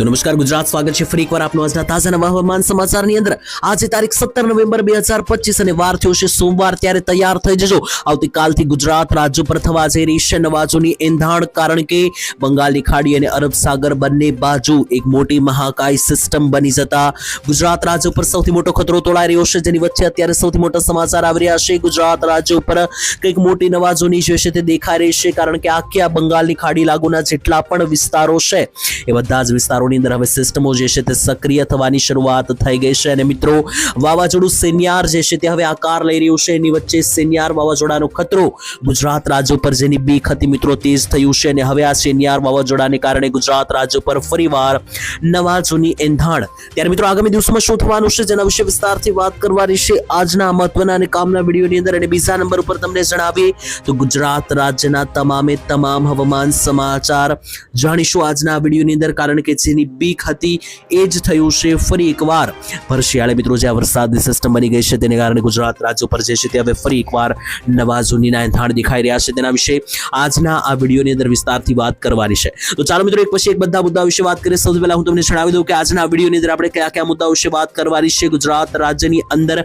તો નમસ્કાર, ગુજરાત સ્વાગત છે ફરી એકવાર આપનું આજના તાજા નવા હવામાન સમાચારની અંદર. આજે તારીખ સત્તર નવેમ્બર બે હજાર પચીસ અને વાર થયો છે સોમવાર, ત્યારે તૈયાર થઈ જજો. આવતીકાલથી ગુજરાત રાજ્ય પર થવા જઈ રહી છે નવાજોની એંધાણ, કારણ કે બંગાળની ખાડી અને અરબ સાગર બંને બાજુ એક મોટી મહાકાય સિસ્ટમ બની જતા ગુજરાત રાજ્ય ઉપર સૌથી મોટો ખતરો તોળાઈ રહ્યો છે. જેની વચ્ચે અત્યારે સૌથી મોટા સમાચાર આવી રહ્યા છે. ગુજરાત રાજ્ય ઉપર કંઈક મોટી નવાજોની જે છે તે દેખાઈ રહી છે, કારણ કે આખી આ બંગાળની ખાડી લાગુના જેટલા પણ વિસ્તારો છે, એ બધા જ વિસ્તારોની અંદર હવે સિસ્ટમો જે છે તે સક્રિય થવાની શરૂઆત થઈ ગઈ છે. અને મિત્રો, વાવાઝોડું સેન્યાર જે છે તે હવે આકાર લઈ રહ્યું છે. એની વચ્ચે સેન્યાર વાવાઝોડાનો ખતરો ગુજરાત રાજ્ય પર જેની બીક હતી મિત્રો, તેજ થયું છે. અને હવે આ સેન્યાર વાવાઝોડાને કારણે ગુજરાત રાજ્ય પર ફરીવાર નવા જૂની એંધાણ. ત્યારે મિત્રો, આગામી દિવસમાં શું થવાનું છે જેના વિશે વિસ્તારથી વાત કરવાની છે આજના મહત્વના અને કામના વિડીયોની અંદર. અને બીજા નંબર ઉપર તમને જણાવીએ તો ગુજરાત રાજ્યના તમામે તમામ હવામાન સમાચાર જાણીશું આજના વિડીયોની અંદર. કારણ કે જેની બીક હતી એ જ થયું છે ફરી એકવાર. ભરશિયાળે મિત્રો જે આ વરસાદની સિસ્ટમ બની ગઈ છે તેને કારણે ગુજરાત રાજ્ય ઉપર જે છે તે હવે ફરી એકવાર નવા જૂનીના એંધાણ દેખાઈ રહ્યા છે તેના વિશે આજના આ વિડીયોની અંદર વિસ્તારથી વાત કરવાની છે. તો ચાલો મિત્રો એક પછી એક બધા મુદ્દા વિશે વાત કરીએ. સૌથી પહેલા હું તમને જણાવી દઉં કે આજના વિડીયોની અંદર આપણે કયા કયા મુદ્દા વિશે વાત કરવાની છે, ગુજરાત રાજ્યની અંદર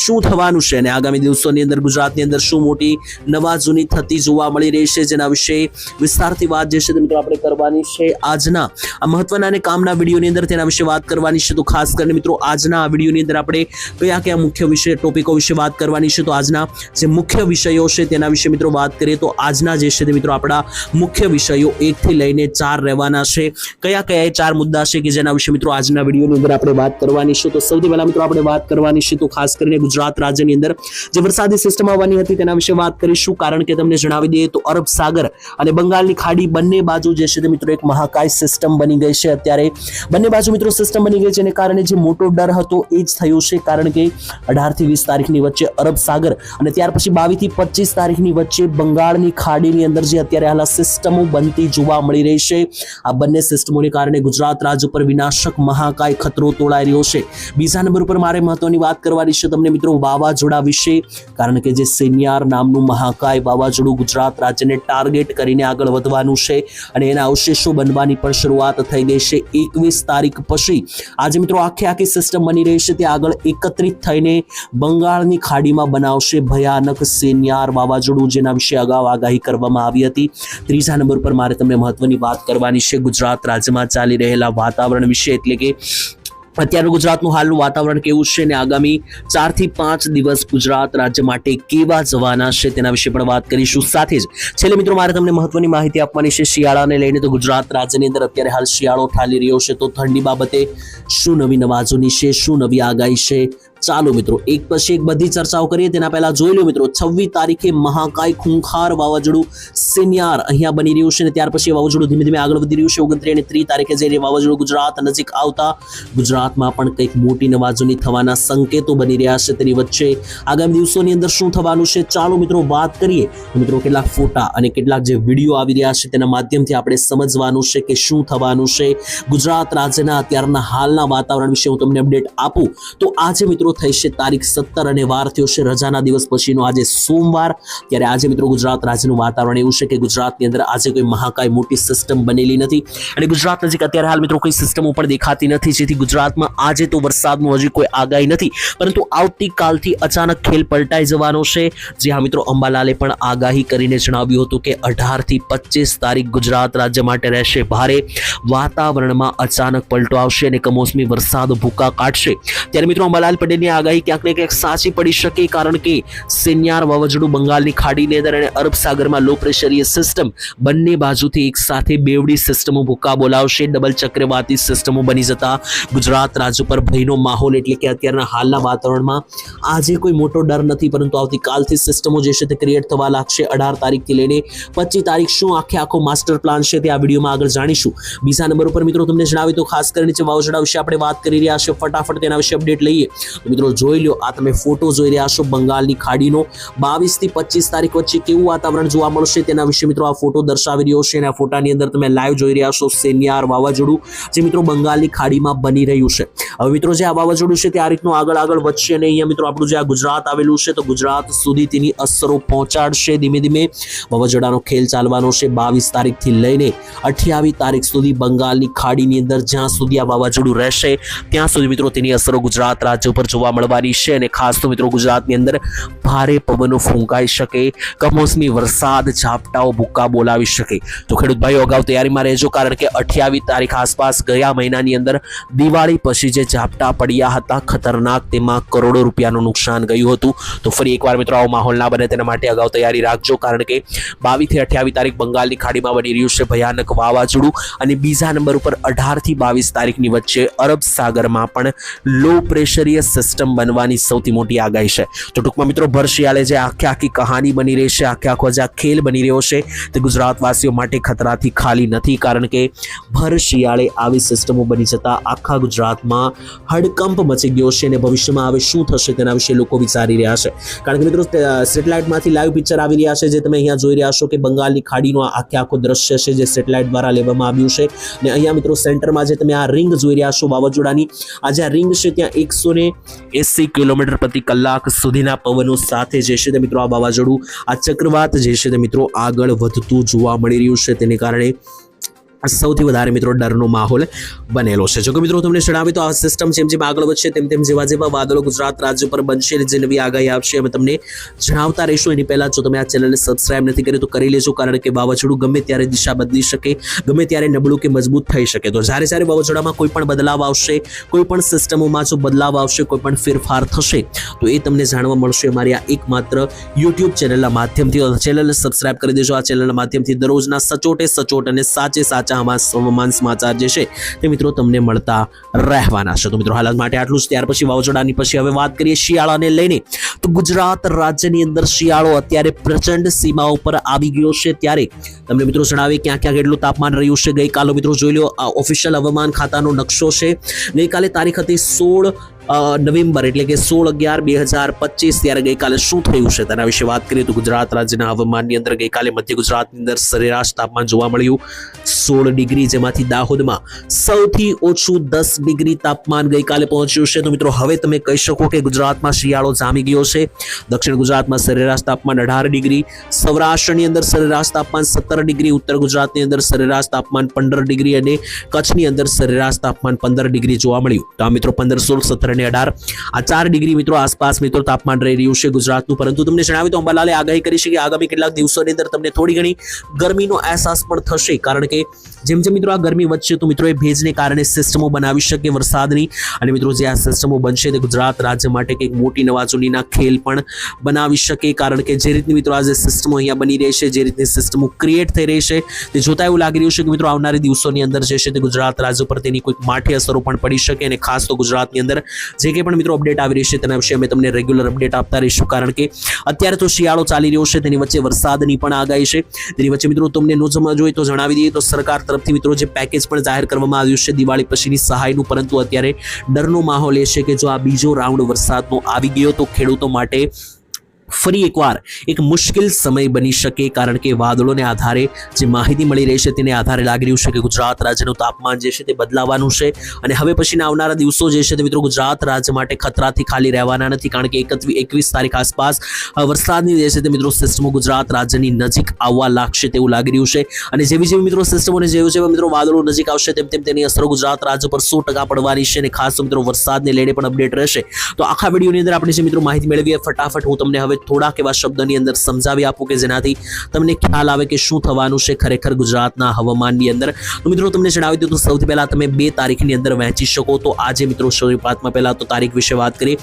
શું થવાનું છે અને આગામી દિવસોની અંદર ગુજરાતની અંદર શું મોટી નવા જૂની થતી જોવા મળી રહી છે જેના વિશે વિસ્તારથી વાત જે છે મિત્રો આપણે કરવાની છે આજના આ મહત્વના અને કામના વિડીયોની અંદર તેના વિશે વાત કરવાની છે. તો ખાસ કરીને મિત્રો, આજના આ વિડીયોની અંદર આપણે કયા કયા મુખ્ય વિષય, ટોપિકો વિશે વાત કરવાની છે. તો આજના જે મુખ્ય વિષયો છે તેના વિશે મિત્રો વાત કરીએ તો આજના જે છે તે મિત્રો આપણા મુખ્ય વિષયો એકથી લઈને ચાર રહેવાના છે. કયા કયા ચાર મુદ્દા છે કે જેના વિશે મિત્રો આજના વિડીયોની અંદર આપણે વાત કરવાની છે. તો સૌથી પહેલા મિત્રો આપણે વાત કરવાની છે તો ખાસ કરીને ગુજરાત રાજ્યની અંદર જે વરસાદી સિસ્ટમ આવવાની હતી તેના વિશે વાત કરીશું. કારણ કે તમને જણાવી દઈએ તો અરબ સાગર અને બંગાળની ખાડી બંને બાજુ જે છે તે મિત્રો એક મહાકાય સિસ્ટમ બની ગઈ છે. અત્યારે બંને બાજુ મિત્રો સિસ્ટમ બની ગઈ છે એને કારણે જે મોટો ડર હતો એ જ થયો છે કારણ કે અઢારથી વીસ તારીખની વચ્ચે અરબ સાગર અને ત્યાર પછી બાવીસથી પચીસ તારીખની વચ્ચે બંગાળની ખાડીની અંદર જે અત્યારે હાલ સિસ્ટમો બનતી જોવા મળી રહી છે. આ બંને સિસ્ટમોને કારણે ગુજરાત રાજ્ય ઉપર વિનાશક મહાકાય ખતરો તોળાઈ રહ્યો છે. બીજા નંબર ઉપર મારે મહત્વની વાત કરવાની છે તમને મિત્રો વાવાઝોડા વિશે, કારણ કે જે સેનિયાર નામનું મહાકાય વાવાઝોડું ગુજરાત રાજ્યને ટાર્ગેટ કરીને આગળ વધવાનું છે અને એના અવશેષો બનવાની પણ શરૂઆત થઈ ગઈ છે એકવીસ તારીખ પછી. આજે મિત્રો આખી આખી સિસ્ટમ બની રહી છે તે આગળ એકત્રિત થઈને બંગાળની ખાડીમાં બનાવશે ભયાનક સેન્યાર વાવાઝોડું, જેના વિશે અગાઉ આગાહી કરવામાં આવી હતી. ત્રીજા નંબર પર મારે તમને મહત્વની વાત કરવાની છે. ગુજરાત રાજ્યમાં ચાલી રહેલા વાતાવરણ વિશે એટલે કે અત્યારે ગુજરાતનું હાલનું વાતાવરણ કેવું છે અને આગામી ચારથી પાંચ દિવસ ગુજરાત રાજ્ય માટે કેવા જવાના છે તેના વિશે પણ વાત કરીશું. સાથે જ છેલ્લે મિત્રો મારે તમને મહત્વની માહિતી આપવાની છે. શિયાળાને લઈને તો ગુજરાત રાજ્યની અંદર અત્યારે હાલ શિયાળો ઠાલી રહ્યો છે. તો ઠંડી બાબતે શું નવી નવાજોની છે? શું નવી આગાહી છે? ચાલો મિત્રો, એક પછી એક બધી ચર્ચાઓ કરીએ. તેના પહેલા જોઈ લો મિત્રો, છવ્વીસ તારીખે મહાકાય ખૂંખાર વાવાઝોડું સિનિયાર અહીંયા બની રહ્યું છે અને ત્યાર પછી વાવાઝોડું ધીમે ધીમે આગળ વધી રહ્યું છે. ઓગણત્રીસ અને ત્રીસ તારીખે જઈને વાવાઝોડું ગુજરાત નજીક આવતા, ગુજરાતમાં પણ કંઈક મોટી નવાજોની થવાના સંકેતો બની રહ્યા છે તેની વચ્ચે. આગામી દિવસોની અંદર શું થવાનું છે? ચાલો મિત્રો, વાત કરીએ. મિત્રો, કેટલાક ફોટા અને કેટલાક જે વીડિયો આવી રહ્યા છે તેના માધ્યમથી આપણે સમજવાનું છે કે શું થવાનું છે. ગુજરાત રાજ્યના અત્યારના હાલના વાતાવરણ વિશે હું તમને અપડેટ આપું. તો આજે મિત્રો થઈ છે તારીખ સત્તર અને વાર થયો છે રજાના દિવસ પછીનો આજે સોમવાર. ત્યારે આજે મિત્રો ગુજરાત રાજ્યનું વાતાવરણ એવું છે કે ગુજરાતની અંદર આજે કોઈ મહાકાય મોટી સિસ્ટમ બનેલી નથી. અને ગુજરાત નજીક અત્યારે હાલ મિત્રો કોઈ સિસ્ટમો પણ દેખાતી નથી, જેથી ગુજરાતમાં આજે તો વરસાદનું હજી કોઈ આગાહી નથી. પરંતુ આવતીકાલથી અચાનક ખેલ પલટાઈ જવાનો છે. જે હા મિત્રો, અંબાલાલે પણ આગાહી કરીને જણાવ્યું હતું કે અઢારથી પચીસ તારીખ ગુજરાત રાજ્ય માટે રહેશે ભારે. વાતાવરણમાં અચાનક પલટો આવશે અને કમોસમી વરસાદ ભૂકા કાઢશે. ત્યારે મિત્રો અંબાલાલ પટેલની આગાહી ક્યાંક ને ક્યાંક સાચી પડી શકે, કારણ કે સેન્યાર વાવાઝોડું બંગાળની ખાડીની અંદર અને અરબ સાગરમાં લો પ્રેશરીય સિસ્ટમ બંને બાજુથી એક સાથે બેવડી સિસ્ટમો ભૂકા બોલાવશે ડબલ ચક્રવાતી સિસ્ટમો બની જતા ગુજરાત રાજ્ય પર ભયનો માહોલ એટલે કે અત્યારના હાલના વાતાવરણમાં આજે કોઈ મોટો ડર નથી, પરંતુ આવતીકાલથી સિસ્ટમો જે છે તે ક્રિએટ થવા લાગશે. અઢાર તારીખથી લઈને પચીસ તારીખ શું આખે આખો માસ્ટર પ્લાન છે તે આ વિડીયોમાં આગળ જાણીશું. બીજા નંબર ઉપર મિત્રો તમને જણાવી તો ખાસ કરીને જે વાવાઝોડા વિશે આપણે વાત કરી રહ્યા છીએ, ફટાફટ તેના વિશે અપડેટ લઈએ. મિત્રો જોઈ લો આ તમે ફોટો જોઈ રહ્યા છો, બંગાળની ખાડીનો. બાવીસથી પચીસ તારીખ વચ્ચે કેવું વાતાવરણ જોવા મળશે તેના વિશે મિત્રો આ ફોટો દર્શાવી રહ્યો છે અને આ ફોટાની અંદર તમે લાઈવ જોઈ રહ્યા છો સેનિયાર વાવાઝોડું, જે મિત્રો બંગાળની ખાડીમાં બની રહ્યું છે. હવે મિત્રો જે આ વાવાઝોડું છે તે આ રીતનું આગળ આગળ વધશે અને અહીંયા મિત્રો આપણું જે આ ગુજરાત આવેલું છે, તો ગુજરાત સુધી તેની અસરો પહોંચાડશે ધીમે ધીમે. વાવાઝોડાનો ખેલ ચાલવાનો છે બાવીસ તારીખથી લઈને અઠ્યાવીસ તારીખ સુધી બંગાળની ખાડીની અંદર જ્યાં સુધી આ વાવાઝોડું રહેશે, ત્યાં સુધી મિત્રો તેની અસરો ગુજરાત રાજ્ય ઉપર જોવા મળવાની છે અને ખાસ તો મિત્રો ગુજરાતની અંદર ભારે પવનો ફૂંકાઈ શકે, કમોસમી વરસાદ, ઝાપટાઓ, ભૂક્કા બોલાવી શકે. તો ખેડૂત ભાઈઓ, અગાઉ તૈયારીમાં રહેજો કારણ કે અઠ્યાવીસ તારીખ આસપાસ ગયા મહિનાની અંદર દિવાળી પછી જે ઝાપટા પડ્યા હતા, ખતરનાક, તેમાં કરોડો રૂપિયાનું નુકસાન ગયું હતું. તો ફરી એકવાર મિત્રો આવો માહોલ ના બને તેના માટે અગાઉ તૈયારી રાખજો કારણ કે બાવીસથી અઠ્યાવીસ તારીખ બંગાળની ખાડીમાં બની રહ્યું છે ભયાનક વાવાઝોડું અને બીજા નંબર ઉપર અઢારથી બાવીસ તારીખની વચ્ચે અરબ સાગરમાં પણ લો પ્રેશરીય સિસ્ટમ બનવાની સૌથી મોટી આગાહી છે. તો ટૂંકમાં મિત્રો ભર શિયાળે જે આખી આખી કહાની બની રહી છે, આખે આખો જે આ ખેલ બની રહ્યો છે, તે ગુજરાતવાસીઓ માટે ખતરાથી ખાલી નથી, કારણ કે ભર શિયાળે આવી સિસ્ટમો બની જતા આખા ગુજરાતમાં હડકંપ મચી ગયો છે અને ભવિષ્યમાં હવે શું થશે તેના વિશે લોકો વિચારી રહ્યા છે. કારણ કે મિત્રો સેટેલાઇટમાંથી લાઈવ પિક્ચર આવી રહ્યા છે, જે તમે અહીંયા જોઈ રહ્યા છો કે બંગાળની ખાડીનો આખે આખો દ્રશ્ય છે, જે સેટેલાઇટ દ્વારા લેવામાં આવ્યું છે. અને અહીંયા મિત્રો સેન્ટરમાં જે તમે આ રિંગ જોઈ રહ્યા છો, વાવાઝોડાની, આ જે રિંગ છે, ત્યાં એકસો એસી કિલોમીટર પ્રતિ કલાક સુધીના પવનો સાથે જે છે તે મિત્રો આ વાવાઝોડું, આ ચક્રવાત જે છે તે મિત્રો આગળ વધતું જોવા મળી રહ્યું છે. તેને કારણે સૌથી વધારે મિત્રો ડરનો માહોલ બનેલો છે. જો કે મિત્રો તમને જણાવી તો આ સિસ્ટમ જેમ જેમ આગળ વધશે તેમ તેમ જેવા જેવા વાદળો ગુજરાત રાજ્ય પર બનશે જે નવી આગાહી આવશે અમે તમને જણાવતા રહીશું. એની પહેલા જો તમે આ ચેનલને સબસ્ક્રાઇબ નથી કરી તો કરી લેજો, કારણ કે વાવાઝોડું ગમે ત્યારે દિશા બદલી શકે, ગમે ત્યારે નબળું કે મજબૂત થઈ શકે. તો જ્યારે જ્યારે વાવાઝોડામાં કોઈ પણ બદલાવ આવશે, કોઈ પણ સિસ્ટમોમાં જો બદલાવ આવશે, કોઈ પણ ફેરફાર થશે, તો એ તમને જાણવા મળશે. અમારી આ એકમાત્ર યુટ્યુબ ચેનલના માધ્યમથી. ચેનલને સબસ્ક્રાઇબ કરી દેજો. આ ચેનલના માધ્યમથી દરરોજના સચોટે સચોટ અને સાચે સાચા સમાચાર જે છે તે મિત્રો તમને મળતા રહેવાના છે. તો મિત્રો હાલ માટે આટલું જ. ત્યાર પછી વાવાઝોડાની પછી હવે વાત કરીએ શિયાળાને લઈને. તો ગુજરાત રાજ્યની અંદર શિયાળો અત્યારે પ્રચંડ સીમાઓ પર આવી ગયો છે. ત્યારે તમને મિત્રો જણાવીએ ક્યાં ક્યાં કેટલું તાપમાન રહ્યું છે. ગઈકાલે મિત્રો જોઈ લો ઓફિશિયલ હવામાન ખાતાનો નકશો છે. ગઈકાલે તારીખ હતી સોળ નવેમ્બર એટલે કે સોળ અગિયાર બે હજાર પચીસ ત્યારે ગઈકાલે શું થયું છે? તેના વિશે વાત કરીએ તો ગુજરાત રાજ્યના હવામાનની અંદર ગઈકાલે મધ્ય ગુજરાતની અંદર સરેરાશ તાપમાન જોવા મળ્યું. સોળ ડિગ્રી જેમાંથી દાહોદમાં સૌથી ઓછું દસ ડિગ્રી તાપમાન ગઈકાલે પહોંચ્યું છે. તો મિત્રો, હવે તમે કહી શકો કે ગુજરાતમાં શિયાળો જામી ગયો છે. દક્ષિણ ગુજરાતમાં સરેરાશ તાપમાન અઢાર ડિગ્રી, સૌરાષ્ટ્રની અંદર સરેરાશ તાપમાન સત્તર ડિગ્રી, ઉત્તર ગુજરાતની અંદર સરેરાશ તાપમાન પંદર ડિગ્રી અને કચ્છની અંદર સરેરાશ તાપમાન પંદર ડિગ્રી જોવા મળ્યું. તો આ મિત્રો, પંદર, સોળ, સત્તર અને અઢાર. આ ચાર ડિગ્રી મિત્રો આસપાસ મિત્રો તાપમાન રહી રહ્યું છે ગુજરાતનું. પરંતુ તમને જણાવ્યું તો અંબાલાલે આગાહી કરી છે કે આગામી કેટલાક દિવસોની અંદર તમને થોડી ઘણી ગરમીનો અહેસાસ પણ થશે. કારણ કે જેમ જેમ મિત્રો આ ગરમી વધશે તો મિત્રો એ ભેજને કારણે સિસ્ટમો બનાવી શકે વરસાદની. અને મિત્રો જે આ સિસ્ટમો બનશે તે ગુજરાત રાજ્ય માટે કંઈક મોટી નવાજોનીના ખેલ પણ બનાવી શકે. કારણ કે જે રીતની મિત્રો આ જે સિસ્ટમો અહીંયા બની રહી છે, જે રીતની સિસ્ટમો ક્રિએટ થઈ રહી છે, તે જોતા એવું લાગી રહ્યું છે કે મિત્રો આવનારી દિવસોની અંદર જે છે તે ગુજરાત રાજ્ય પર તેની કોઈક માઠી અસરો પણ પડી શકે અને ખાસ તો ગુજરાતની અંદર જે કંઈ પણ મિત્રો અપડેટ આવી રહી છે તેના વિશે અમે તમને રેગ્યુલર અપડેટ આપતા રહીશું. કારણ કે અત્યારે તો શિયાળો ચાલી રહ્યો છે, તેની વચ્ચે વરસાદની પણ આગાહી છે. તેની વચ્ચે મિત્રો તમને ન સમજ હોય તો જણાવી દઈએ તો સરકાર તરફથી મિત્રો જે પેકેજ પણ જાહેર કરવામાં આવ્યું છે દિવાળી પછીની સહાયનું, પરંતુ અત્યારે ડરનો માહોલ એ છે કે જો આ બીજો રાઉન્ડ વરસાદનો આવી ગયો તો ખેડૂતો માટે ફરી એકવાર એક મુશ્કેલ સમય બની શકે, કારણ કે વાદળોને આધારે જે માહિતી મળી રહી છે તેને આધારે લાગી રહ્યું છે કે ગુજરાત રાજ્યનું તાપમાન જે છે તે બદલાવાનું છે. અને હવે પછીના આવનારા દિવસો જે છે તે મિત્રો ગુજરાત રાજ્ય માટે ખતરાથી ખાલી રહેવાના નથી, કારણ કે એકવીસ તારીખ આસપાસ વરસાદની જે છે તે મિત્રો સિસ્ટમો ગુજરાત રાજ્યની નજીક આવવા લાગશે તેવું લાગી રહ્યું છે. અને જેવી જેવી મિત્રો સિસ્ટમોને જેવું જેવા મિત્રો વાદળો નજીક આવશે, તેમ તેમ તેની અસરો ગુજરાત રાજ્ય પર સો ટકા પડવાની છે અને ખાસ મિત્રો વરસાદને લઈને પણ અપડેટ રહેશે. તો આખા વિડીયોની અંદર આપણે જે મિત્રો માહિતી મેળવીએ, ફટાફટ હું તમને હવે થોડાક એવા શબ્દની અંદર સમજાવી આપું કે જેનાથી તમને ખ્યાલ આવે કે શું થવાનું છે ખરેખર ગુજરાતના હવામાનની અંદર. તો મિત્રો, તમને જણાવી દઉં તો સૌથી પહેલાં તમે બે તારીખની અંદર વહેંચી શકો. તો આજે મિત્રો શરૂઆતમાં પહેલાં તો તારીખ વિશે વાત કરીએ.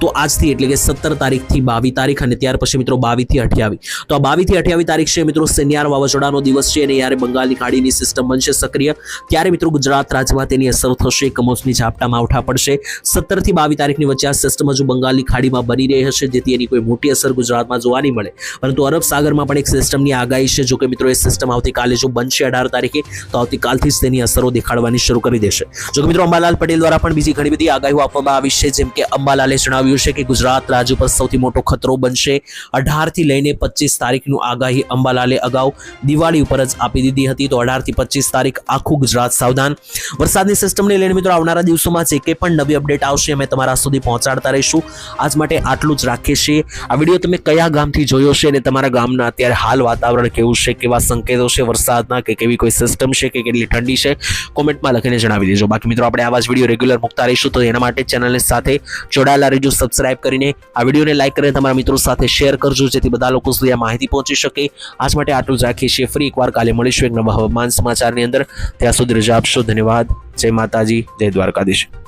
તો આજથી એટલે કે સત્તર તારીખથી બાવીસ તારીખ અને ત્યાર પછી મિત્રો બાવીસથી અઠ્યાવીસ. તો આ બાવીસથી અઠ્યાવીસ તારીખ છે મિત્રો શનિયાર વાવાઝોડાનો દિવસ છે અને યારે બંગાળની ખાડીની સિસ્ટમ બનશે સક્રિય. ત્યારે મિત્રો ગુજરાત રાજ્યમાં તેની અસર થશે, કમોસમી ઝાપટા માવઠા પડશે. સત્તરથી બાવીસ તારીખની વચ્ચે આ સિસ્ટમ હજુ બંગાળની ખાડીમાં બની રહી હશે, જેથી એની કોઈ મોટી અસર અસર ગુજરાતમાં જોવા મળે. પરંતુ અરબ સાગરમાં પણ એક સિસ્ટમની આગાહી છે. જો મિત્રો, એ સિસ્ટમ આવતીકાલે જો બનશે અઢાર તારીખે, તો આવતીકાલથી જ તેની અસરો દેખાડવાની શરૂ કરી દેશે. જો મિત્રો, અંબાલાલ પટેલ દ્વારા પણ બીજી ઘણી બધી આગાહીઓ આપવામાં આવી છે. જેમ કે અંબાલાલે જણાવ્યું છે કે ગુજરાત રાજ્ય પર સૌથી મોટો ખતરો બનશે. અઢારથી લઈને પચીસ તારીખનું આગાહી અંબાલાલે અગાઉ દિવાળી ઉપર જ આપી દીધી હતી. તો અઢારથી પચીસ તારીખ આખું ગુજરાત સાવધાન. વરસાદની સિસ્ટમને લઈને મિત્રો, આવનારા દિવસોમાં જે કંઈ પણ નવી અપડેટ આવશે, અમે તમારા સુધી પહોંચાડતા રહીશું. આજ માટે આટલું જ રાખીએ છીએ. વીડિયો તમે કયા ગામથી જોયો છે અને તમારા ગામના અત્યારે હાલ વાતાવરણ કેવું છે, કેવા સંકેતો છે વરસાદના, કે કેવી કોઈ સિસ્ટમ છે, કે કેટલી ઠંડી છે, કોમેન્ટમાં લખીને જણાવી દેજો. બાકી મિત્રો, આપણે આવા જ વીડિયો રેગ્યુલર મૂકતા રહીશું, તો એના માટે ચેનલને સાથે જોડાયેલા રહેજો સબસ્ક્રાઇબ કરીને આ વિડીયોને લાઇક કરીને તમારા મિત્રો સાથે શેર કરજો, જેથી બધા લોકો સુધી આ માહિતી પહોંચી શકે. આજ માટે આટલું જ રાખીએ છીએ. ફરી એકવાર કાલે મળીશું એક નવા હવામાન સમાચારની અંદર. ત્યાં સુધી રજા આપશો. ધન્યવાદ. જય માતાજી. જય દ્વારકાધીશ.